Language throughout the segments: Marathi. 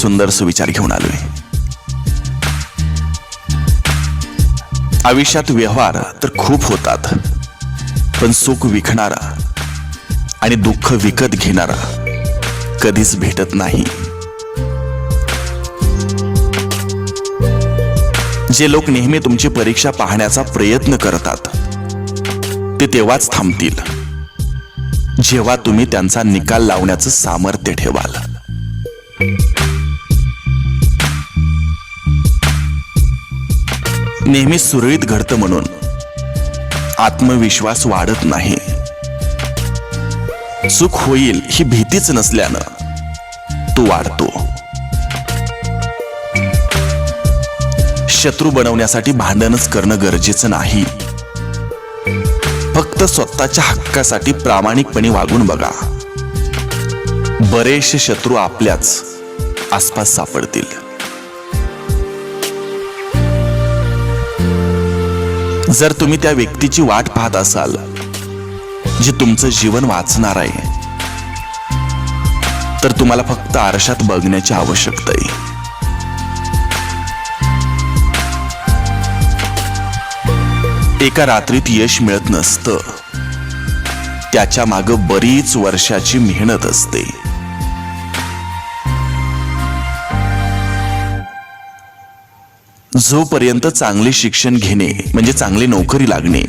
सुंदर सुविचार घेऊन आलोय. आयुष्यात व्यवहार तर खूप होतात पण सुख विकणारा आणि दुःख विकत घेणारा कधीच भेटत नाही. जे लोक नेहमी तुमची परीक्षा पाहण्याचा प्रयत्न करतात ते तेव्हाच थांबतील. जेव्हा तुम्ही त्यांचा निकाल लावण्याचं सामर्थ्य ठेवाल. नेहमी सुरळीत घडतं म्हणून. आत्मविश्वास वाढत नाही. चूक होईल ही भीतीच नसल्यानं तो वाढतो. शत्रू बनवण्यासाठी भांडणच करणं गरजेचं नाही. फक्त स्वतःच्या हक्कासाठी प्रामाणिकपणे वागून बघा. बरेचसे शत्रू आपल्याच आसपास सापडतील. जर तुम्ही त्या व्यक्तीची वाट पाहत असाल जे तुमचं जीवन वाचणार आहे तर तुम्हाला फक्त आरशात बघण्याची आवश्यकता आहे. एका रात्रीत यश मिळत नसतं. त्याच्या माग बरीच वर्षाची मेहनत असते. जोपर्यंत चांगले शिक्षण घेणे म्हणजे चांगली नोकरी लागणे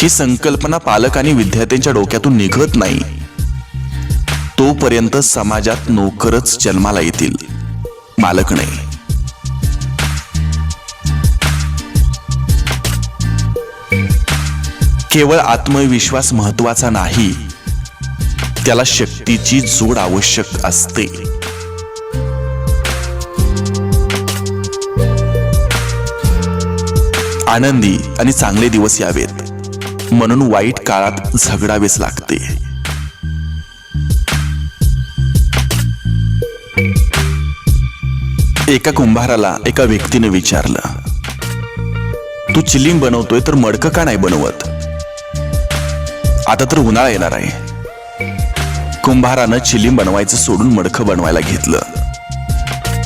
ही संकल्पना पालक आणि विद्यार्थ्यांच्या डोक्यातून निघत नाही तोपर्यंत समाजात नोकरच जन्माला येतील. मालक नाही. केवळ आत्मविश्वास महत्त्वाचा नाही त्याला शक्तीची जोड आवश्यक असते. आनंदी आणि चांगले दिवस यावेत. म्हणून वाईट काळात झगडावेच लागते. एका कुंभाराला एका व्यक्तीने विचारलं तू चिलीम बनवतोय तर मडकं का नाही बनवत? आता तर उन्हाळा येणार आहे. कुंभारानं चिलीम बनवायचं सोडून मडकं बनवायला घेतलं.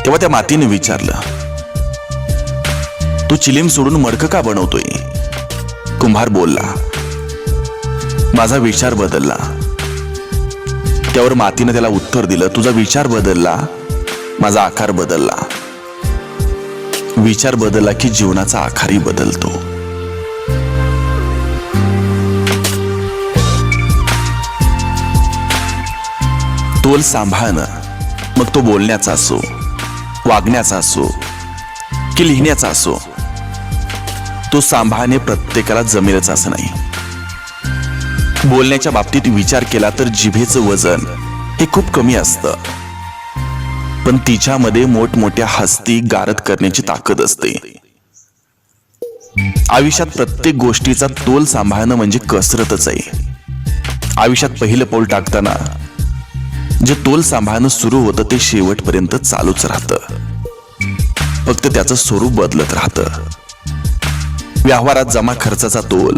तेव्हा त्या मातीने विचारलं तू चिलीम सोडून मडकं का बनवतोय? कुंभार बोलला. माझा विचार बदलला. त्यावर मातीनं त्याला उत्तर दिलं. तुझा विचार बदलला. माझा आकार बदलला. विचार बदलला की जीवनाचा आकारही बदलतो. तोल सांभाळणं मग तो बोलण्याचा असो वागण्याचा असो की लिहिण्याचा असो तो सांभाळणे प्रत्येकाला जमेलच असं नाही. बोलण्याच्या बाबतीत विचार केला तर जिभेचं वजन हे खूप कमी असतं. पण तिच्यामध्ये मोठमोठ्या हस्ती गारद करण्याची ताकद असते. आयुष्यात प्रत्येक गोष्टीचा तोल सांभाळणं म्हणजे कसरतच आहे. आयुष्यात पहिलं पाऊल टाकताना जे तोल सांभाळणं सुरू होतं ते शेवटपर्यंत चालूच राहतं. फक्त त्याचं स्वरूप बदलत राहतं. व्यवहारात जमा खर्चाचा तोल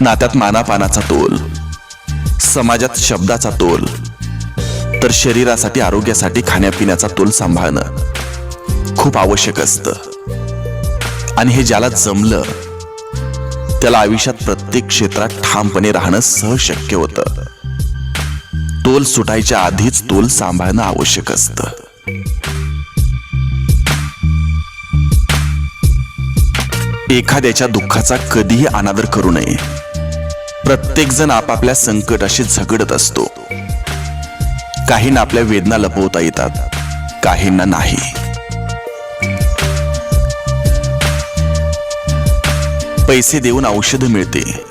नात्यात मानापानाचा तोल समाजात शब्दाचा तोल तर शरीरासाठी आरोग्यासाठी खाण्यापिण्याचा तोल सांभाळणं खूप आवश्यक असतं. आणि हे ज्याला जमलं त्याला आयुष्यात प्रत्येक क्षेत्रात ठामपणे राहणं सहज शक्य होतं. तोल सुटायच्या आधीच तोल सांभाळणं आवश्यक असतं. एखाद्याच्या दुःखाचा कधीही अनादर करू नये. प्रत्येक जण आपापल्या संकटाशी झगडत असतो. काहींना आपल्या वेदना लपवता येतात काहींना नाही. पैसे देऊन औषध मिळते.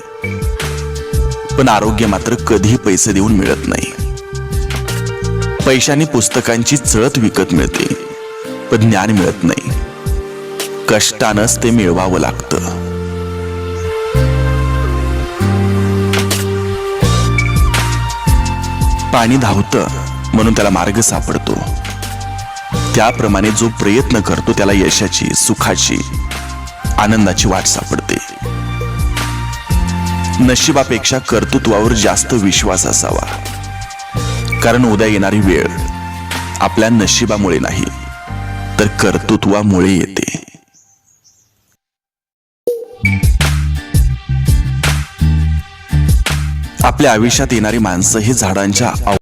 पण आरोग्य मात्र कधीही पैसे देऊन मिळत नाही. पैशाने पुस्तकांची चळत विकत मिळते पण ज्ञान मिळत नाही. कष्टानंच ते मिळवावं लागतं. पाणी धावतं म्हणून त्याला मार्ग सापडतो. त्याप्रमाणे जो प्रयत्न करतो त्याला यशाची सुखाची आनंदाची वाट सापडते. नशिबापेक्षा कर्तृत्वावर जास्त विश्वास असावा. कारण उद्या येणारी वेळ आपल्या नशिबामुळे नाही तर कर्तृत्वामुळे येते. आपल्या आयुष्यात येणारी माणसं ही झाडांच्या